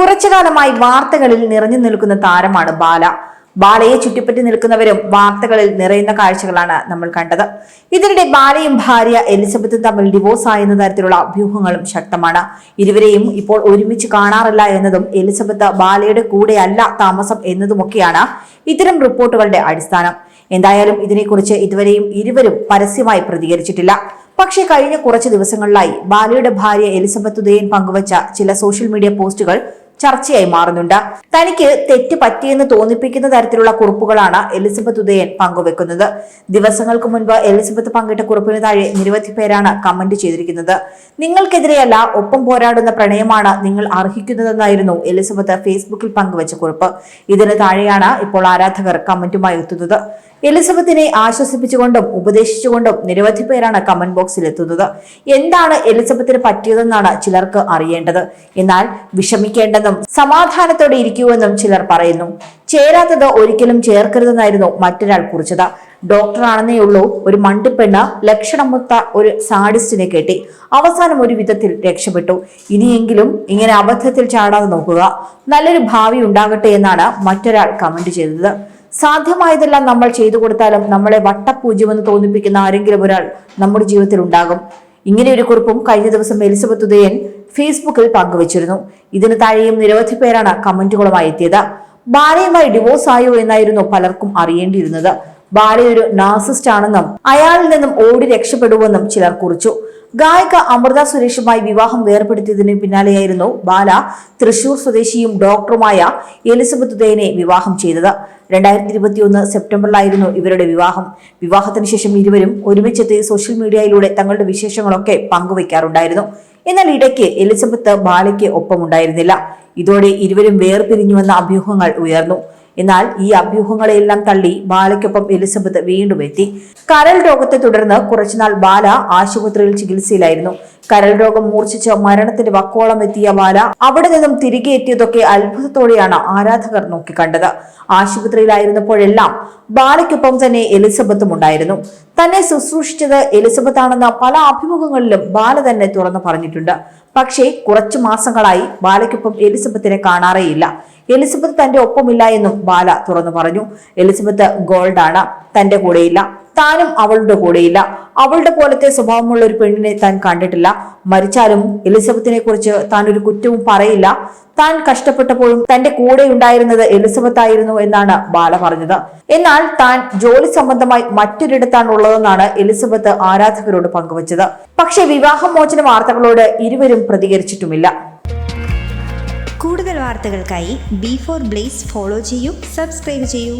കുറച്ചു കാലമായി വാർത്തകളിൽ നിറഞ്ഞു നിൽക്കുന്ന താരമാണ് ബാല. ബാലയെ ചുറ്റിപ്പറ്റി നിൽക്കുന്നവരും വാർത്തകളിൽ നിറയുന്ന കാഴ്ചകളാണ് നമ്മൾ കണ്ടത്. ഇതിനിടെ ബാലയും ഭാര്യ എലിസബത്തും തമ്മിൽ ഡിവോഴ്സ് ആയെന്ന തരത്തിലുള്ള അഭ്യൂഹങ്ങളും ശക്തമാണ്. ഇരുവരെയും ഇപ്പോൾ ഒരുമിച്ച് കാണാറില്ല എന്നതും എലിസബത്ത് ബാലയുടെ കൂടെയല്ല താമസം എന്നതുമൊക്കെയാണ് ഇത്തരം റിപ്പോർട്ടുകളുടെ അടിസ്ഥാനം. എന്തായാലും ഇതിനെക്കുറിച്ച് ഇതുവരെയും ഇരുവരും പരസ്യമായി പ്രതികരിച്ചിട്ടില്ല. പക്ഷേ കഴിഞ്ഞ കുറച്ച് ദിവസങ്ങളിലായി ബാലയുടെ ഭാര്യ എലിസബത്ത് ഉദയൻ പങ്കുവച്ച ചില സോഷ്യൽ മീഡിയ പോസ്റ്റുകൾ ചർച്ചയായി മാറുന്നുണ്ട്. തനിക്ക് തെറ്റ് പറ്റിയെന്ന് തോന്നിപ്പിക്കുന്ന തരത്തിലുള്ള കുറിപ്പുകളാണ് എലിസബത്ത് ഉദയൻ പങ്കുവെക്കുന്നത്. ദിവസങ്ങൾക്ക് മുൻപ് എലിസബത്ത് പങ്കിട്ട കുറിപ്പിന് താഴെ നിരവധി പേരാണ് കമന്റ് ചെയ്തിരിക്കുന്നത്. നിങ്ങൾക്കെതിരെയല്ല ഒപ്പം പോരാടുന്ന പ്രണയമാണ് നിങ്ങൾ അർഹിക്കുന്നതെന്നായിരുന്നു എലിസബത്ത് ഫേസ്ബുക്കിൽ പങ്കുവച്ച കുറിപ്പ്. ഇതിന് താഴെയാണ് ഇപ്പോൾ ആരാധകർ കമന്റുമായി എത്തുന്നത്. എലിസബത്തിനെ ആശ്വസിപ്പിച്ചുകൊണ്ടും ഉപദേശിച്ചുകൊണ്ടും നിരവധി പേരാണ് കമന്റ് ബോക്സിൽ എത്തുന്നത്. എന്താണ് എലിസബത്തിന് പറ്റിയതെന്നാണ് ചിലർക്ക് അറിയേണ്ടത്. എന്നാൽ വിഷമിക്കേണ്ടെന്നും സമാധാനത്തോടെ ഇരിക്കുമെന്നും ചിലർ പറയുന്നു. ചേരാത്തത് ഒരിക്കലും ചേർക്കരുതെന്നായിരുന്നു മറ്റൊരാൾ കുറിച്ചത്. ഡോക്ടറാണെന്നേ ഉള്ളൂ ഒരു മണ്ടിപ്പെണ്ണ് ലക്ഷണമൊത്ത ഒരു സാഡിസ്റ്റിനെ കെട്ടി അവസാനം ഒരു വിധത്തിൽ രക്ഷപ്പെട്ടു. ഇനിയെങ്കിലും ഇങ്ങനെ അബദ്ധത്തിൽ ചാടാതെ നോക്കുക. നല്ലൊരു ഭാവി ഉണ്ടാകട്ടെ എന്നാണ് മറ്റൊരാൾ കമന്റ് ചെയ്തത്. സാധ്യമായതെല്ലാം നമ്മൾ ചെയ്തു കൊടുത്താലും നമ്മളെ വട്ടപൂജ്യമെന്ന് തോന്നിപ്പിക്കുന്ന ആരെങ്കിലും ഒരാൾ നമ്മുടെ ജീവിതത്തിൽ ഉണ്ടാകും ഇങ്ങനെ ഒരു കുറിപ്പും കഴിഞ്ഞ ദിവസം എലിസബത്ത് ഉദയൻ ഫേസ്ബുക്കിൽ പങ്കുവച്ചിരുന്നു. ഇതിന് താഴെയും നിരവധി പേരാണ് കമന്റുകളുമായി എത്തിയത്. ഭാര്യയുമായി ഡിവോഴ്സ് ആയോ എന്നായിരുന്നു പലർക്കും അറിയേണ്ടിയിരുന്നത്. ഒരു നാസിസ്റ്റ് ആണെന്നും അയാളിൽ നിന്നും ഓടി രക്ഷപ്പെടുവെന്നും ചിലർ കുറിച്ചു. ഗായിക അമൃത സുരേഷുമായി വിവാഹം വേർപെടുത്തിയതിന് പിന്നാലെയായിരുന്നു ബാല തൃശൂർ സ്വദേശിയും ഡോക്ടറുമായ എലിസബത്ത് ഉദയനെ വിവാഹം ചെയ്തത്. രണ്ടായിരത്തി ഇരുപത്തിയൊന്ന് സെപ്റ്റംബറിലായിരുന്നു ഇവരുടെ വിവാഹം. വിവാഹത്തിന് ശേഷം ഇരുവരും ഒരുമിച്ചെത്തി സോഷ്യൽ മീഡിയയിലൂടെ തങ്ങളുടെ വിശേഷങ്ങളൊക്കെ പങ്കുവയ്ക്കാറുണ്ടായിരുന്നു എന്നാൽ ഇടയ്ക്ക് എലിസബത്ത് ബാലയ്ക്ക് ഒപ്പമുണ്ടായിരുന്നില്ല. ഇതോടെ ഇരുവരും വേർപിരിഞ്ഞുവെന്ന അഭ്യൂഹങ്ങൾ ഉയർന്നു. എന്നാൽ ഈ അഭ്യൂഹങ്ങളെയെല്ലാം തള്ളി ബാലയ്ക്കൊപ്പം എലിസബത്ത് വീണ്ടും എത്തി. കരൾ രോഗത്തെ തുടർന്ന് കുറച്ചുനാൾ ബാല ആശുപത്രിയിൽ ചികിത്സയിലായിരുന്നു. കരൾ രോഗം മൂർച്ഛിച്ച് മരണത്തിന്റെ വക്കോളം എത്തിയ ബാല അവിടെ നിന്നും തിരികെ എത്തിയതൊക്കെ അത്ഭുതത്തോടെയാണ് ആരാധകർ നോക്കിക്കണ്ടത്. ആശുപത്രിയിലായിരുന്നപ്പോഴെല്ലാം ബാലയ്ക്കൊപ്പം തന്നെ എലിസബത്തും ഉണ്ടായിരുന്നു. തന്നെ ശുശ്രൂഷിച്ചത് എലിസബത്ത് ആണെന്ന പല അഭിമുഖങ്ങളിലും ബാല തന്നെ തുറന്നു പറഞ്ഞിട്ടുണ്ട്. പക്ഷേ കുറച്ചു മാസങ്ങളായി ബാലയ്ക്കൊപ്പം എലിസബത്തിനെ കാണാറേയില്ല. എലിസബത്ത് തന്റെ ഒപ്പമില്ല എന്നും ബാല തുറന്നു പറഞ്ഞു. എലിസബത്ത് ഗോൾഡാണ് തന്റെ കൂടെയില്ല. താനും അവളുടെ കൂടെയില്ല. അവളുടെ പോലത്തെ സ്വഭാവമുള്ള ഒരു പെണ്ണിനെ താൻ കണ്ടിട്ടില്ല. മരിച്ചാലും എലിസബത്തിനെ കുറിച്ച് താൻ ഒരു കുറ്റവും പറയില്ല. താൻ കഷ്ടപ്പെട്ടപ്പോഴും തന്റെ കൂടെ ഉണ്ടായിരുന്നത് എലിസബത്ത് ആയിരുന്നു എന്നാണ് ബാല പറഞ്ഞത്. എന്നാൽ താൻ ജോലി സംബന്ധമായി മറ്റൊരിടത്താണ് ഉള്ളതെന്നാണ് എലിസബത്ത് ആരാധകരോട് പങ്കുവച്ചത്. പക്ഷേ വിവാഹമോചന വാർത്തകളോട് ഇരുവരും പ്രതികരിച്ചിട്ടുമില്ല. കൂടുതൽ വാർത്തകൾക്കായി ബി ഫോർ ബ്ലേസ് ഫോളോ ചെയ്യൂ സബ്സ്ക്രൈബ് ചെയ്യൂ.